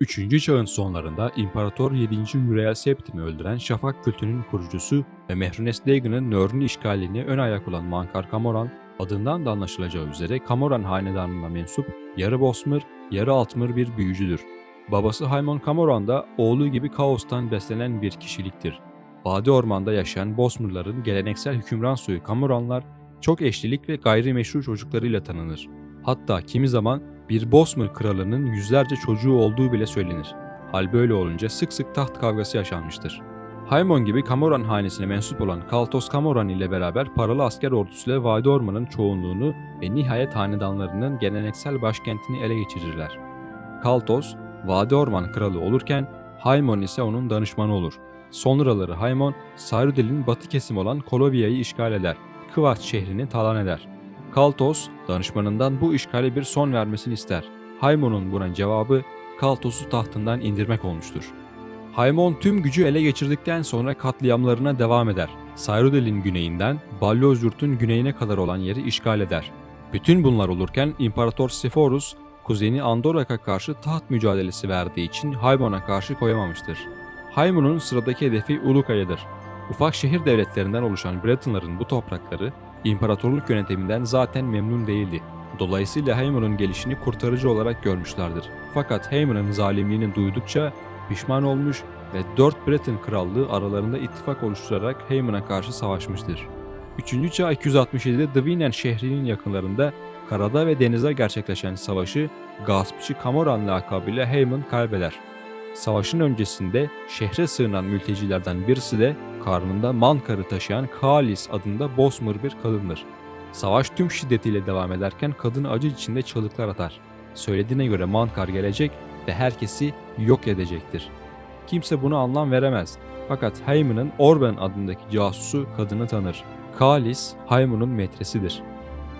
3. çağın sonlarında İmparator 7. Uriel Septim'i öldüren Şafak kültünün kurucusu ve Mehrunes Dagon'ın Nörn'ün işgaline ön ayak olan Mankar Kamoran, adından da anlaşılacağı üzere Kamoran hanedanına mensup yarı Bosmır, yarı Altmır bir büyücüdür. Babası Haymon Kamoran da oğlu gibi kaostan beslenen bir kişiliktir. Vadi ormanda yaşayan Bosmırların geleneksel hükümran soyu Kamoranlar çok eşlilik ve gayrimeşru çocuklarıyla tanınır. Hatta kimi zaman bir Bosmır kralının yüzlerce çocuğu olduğu bile söylenir. Hal böyle olunca sık sık taht kavgası yaşanmıştır. Haymon gibi Kamoran hanesine mensup olan Kaltos Kamoran ile beraber paralı asker ordusuyla Vadi Orman'ın çoğunluğunu ve nihayet hanedanlarının geleneksel başkentini ele geçirirler. Kaltos, Vadi Orman kralı olurken Haymon ise onun danışmanı olur. Sonraları Haymon, Sayrudel'in batı kesimi olan Kolovia'yı işgal eder, Kıvaç şehrini talan eder. Kaltos, danışmanından bu işgale bir son vermesini ister. Haymon'un buna cevabı Kaltos'u tahtından indirmek olmuştur. Haymon tüm gücü ele geçirdikten sonra katliamlarına devam eder. Sayrudel'in güneyinden Balyoz yurtun güneyine kadar olan yeri işgal eder. Bütün bunlar olurken İmparator Seforus, kuzeni Andorrak'a karşı taht mücadelesi verdiği için Haymon'a karşı koyamamıştır. Haymon'un sıradaki hedefi Ulukaya'dır. Ufak şehir devletlerinden oluşan Bretonların bu toprakları imparatorluk yönetiminden zaten memnun değildi. Dolayısıyla Haymon'un gelişini kurtarıcı olarak görmüşlerdir. Fakat Haymon'un zalimliğini duydukça pişman olmuş ve 4 Breton krallığı aralarında ittifak oluşturarak Haymon'a karşı savaşmıştır. 3. çağ 267'de Dvinen şehrinin yakınlarında karada ve denize gerçekleşen savaşı gaspçı Kamoran lakabıyla Haymon kaybeder. Savaşın öncesinde şehre sığınan mültecilerden birisi de karnında mankarı taşıyan Kalis adında Bosmır bir kadındır. Savaş tüm şiddetiyle devam ederken kadın acı içinde çığlıklar atar. Söylediğine göre Mankar gelecek ve herkesi yok edecektir. Kimse buna anlam veremez. Fakat Haymon'un Orben adındaki casusu kadını tanır. Kalis, Haymon'un metresidir.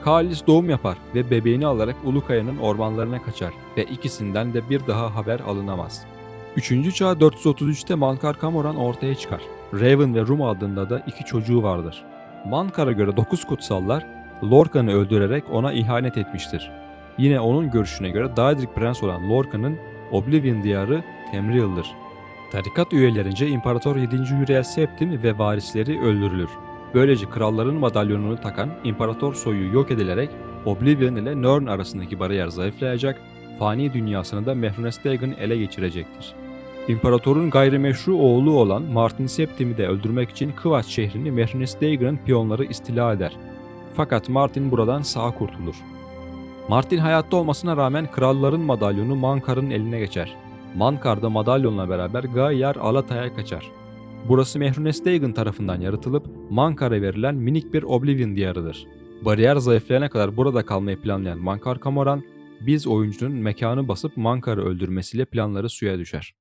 Kalis doğum yapar ve bebeğini alarak Ulukaya'nın ormanlarına kaçar ve ikisinden de bir daha haber alınamaz. 3. çağ 433'te Mankar Kamoran ortaya çıkar. Raven ve Rum adında da iki çocuğu vardır. Mankar'a göre 9 kutsallar Lorcan'ı öldürerek ona ihanet etmiştir. Yine onun görüşüne göre Daedric Prens olan Lorcan'ın Oblivion diyarı Temriel'dir. Tarikat üyelerince İmparator 7. Uriel Septim ve varisleri öldürülür. Böylece kralların madalyonunu takan imparator soyu yok edilerek Oblivion ile Nörn arasındaki bariyer zayıflayacak, fani dünyasını da Mehrunes Dagon ele geçirecektir. İmparatorun gayrimeşru oğlu olan Martin Septim'i de öldürmek için Kıvaç şehrini Mehrunes Dagon'ın piyonları istila eder. Fakat Martin buradan sağ kurtulur. Martin hayatta olmasına rağmen kralların madalyonu Mankar'ın eline geçer. Mankar da madalyonla beraber Gayyar Alatay'a kaçar. Burası Mehrunes Dagon tarafından yaratılıp Mankar'a verilen minik bir Oblivion diyarıdır. Bariyer zayıflayana kadar burada kalmayı planlayan Mankar Kamoran, biz oyuncunun mekanı basıp Mankar'ı öldürmesiyle planları suya düşer.